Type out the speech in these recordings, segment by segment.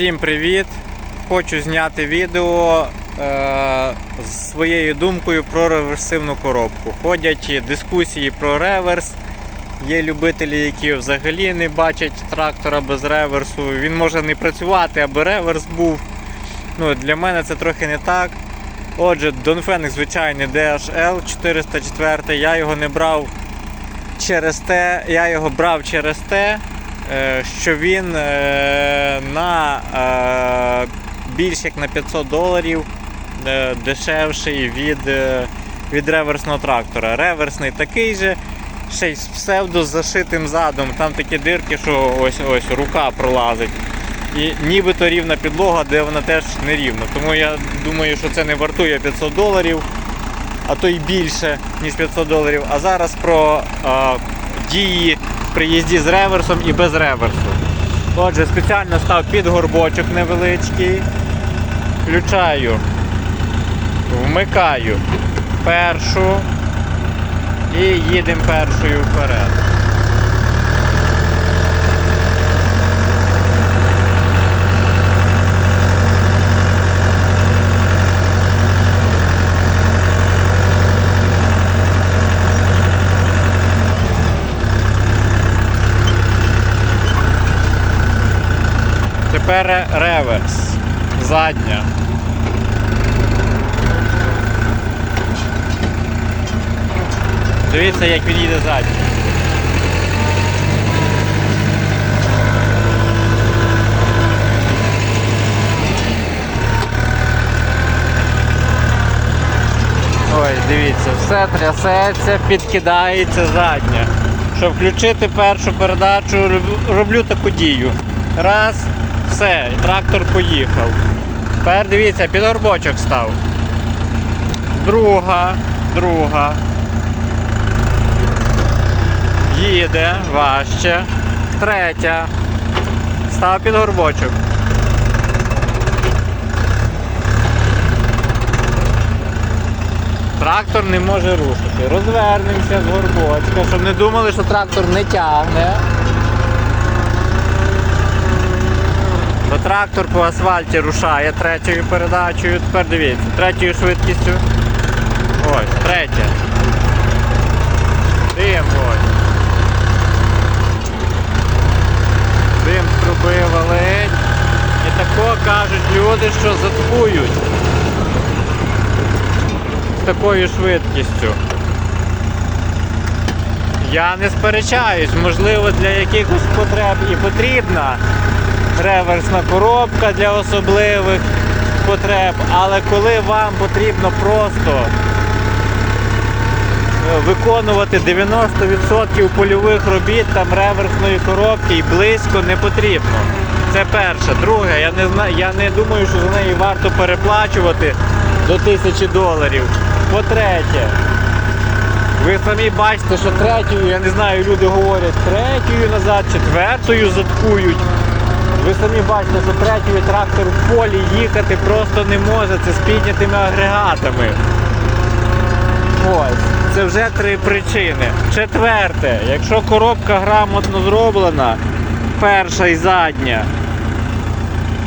Всім привіт! Хочу зняти відео е, з своєю думкою про реверсивну коробку. Ходять дискусії про реверс. Є любителі, які взагалі не бачать трактора без реверсу. Він може не працювати, аби реверс був. Ну, для мене це трохи не так. Отже, Донфенг звичайний DHL 404, я його не брав через те, я його брав через те, що він е, на е, більш як на 500 доларів е, дешевший від, е, від реверсного трактора. Реверсний такий же, ще й з псевдо зашитим задом. Там такі дирки, що ось ось рука пролазить. І нібито рівна підлога, де вона теж не рівна. Тому я думаю, що це не вартує 500 доларів а то й більше, ніж 500 доларів. А зараз про е, дії при їзді з реверсом і без реверсу. Отже, спеціально став під горбочок невеличкий. Включаю, вмикаю першу і їдемо першою вперед. Тепер реверс. Задня. Дивіться, як він їде задня. Ой, дивіться, все трясеться, підкидається задня. Щоб включити першу передачу, роблю таку дію. Раз, все, трактор поїхав. Тепер дивіться, під горбочок став. Друга, друга. Їде важче. Третя. Став під горбочок. Трактор не може рушити. Розвернемося з горбочка, щоб не думали, що трактор не тягне. Трактор по асфальті рушає третьою передачею. Тепер дивіться, третьою швидкістю. Ось, третя. Дим ось. Дим з труби валить. І тако кажуть люди, що заткують з такою швидкістю. Я не сперечаюсь, можливо, для якихось потреб і потрібна реверсна коробка для особливих потреб, але коли вам потрібно просто е, виконувати 90% польових робіт, там реверсної коробки і близько не потрібно. Це перше. Друге, я не знаю, я не думаю, що за неї варто переплачувати до тисячі доларів. По-третє, ви самі бачите, що третьою, я не знаю, люди говорять третьою назад, четвертою заткують. Ви самі бачите, що третьою трактор в полі їхати просто не може, це з піднятими агрегатами. Ось, це вже три причини. Четверте, якщо коробка грамотно зроблена, перша і задня,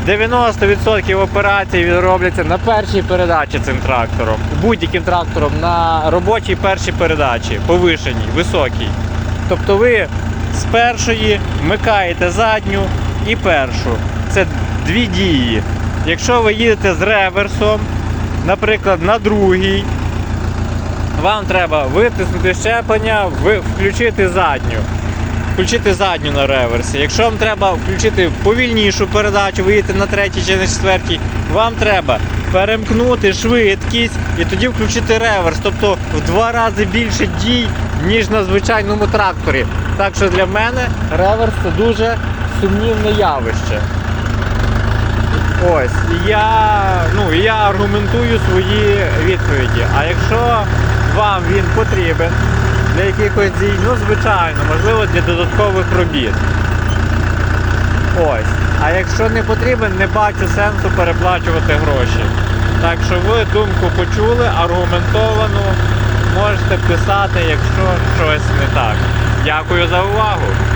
90% операцій робляться на першій передачі цим трактором. Будь-яким трактором на робочій першій передачі, повишеній, високій. Тобто ви з першої вмикаєте задню і першу. Це дві дії. Якщо ви їдете з реверсом, наприклад, на другій, вам треба витиснути щеплення, включити задню. Включити задню на реверсі. Якщо вам треба включити повільнішу передачу, ви на третій чи на четвертій, вам треба перемкнути швидкість і тоді включити реверс. Тобто в два рази більше дій, ніж на звичайному тракторі. Так що для мене реверс це дуже сумнівне явище. Ось, я, ну, я аргументую свої відповіді. А якщо вам він потрібен для якихось дій, ну звичайно, можливо для додаткових робіт. Ось. А якщо не потрібен, не бачу сенсу переплачувати гроші. Так що ви думку почули, аргументовану, можете писати, якщо щось не так. Дякую за увагу!